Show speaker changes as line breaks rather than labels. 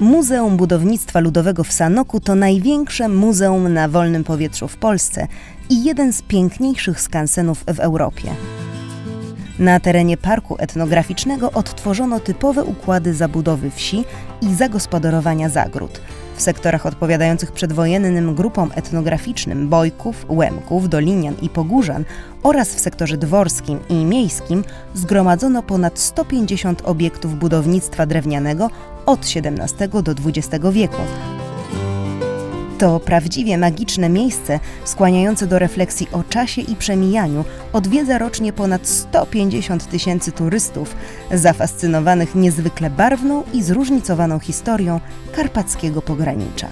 Muzeum Budownictwa Ludowego w Sanoku to największe muzeum na wolnym powietrzu w Polsce i jeden z piękniejszych skansenów w Europie. Na terenie parku etnograficznego odtworzono typowe układy zabudowy wsi i zagospodarowania zagród. W sektorach odpowiadających przedwojennym grupom etnograficznym Bojków, Łemków, Dolinian i Pogórzan oraz w sektorze dworskim i miejskim zgromadzono ponad 150 obiektów budownictwa drewnianego od XVII do XX wieku, to prawdziwie magiczne miejsce, skłaniające do refleksji o czasie i przemijaniu, odwiedza rocznie ponad 150 tysięcy turystów, zafascynowanych niezwykle barwną i zróżnicowaną historią karpackiego pogranicza.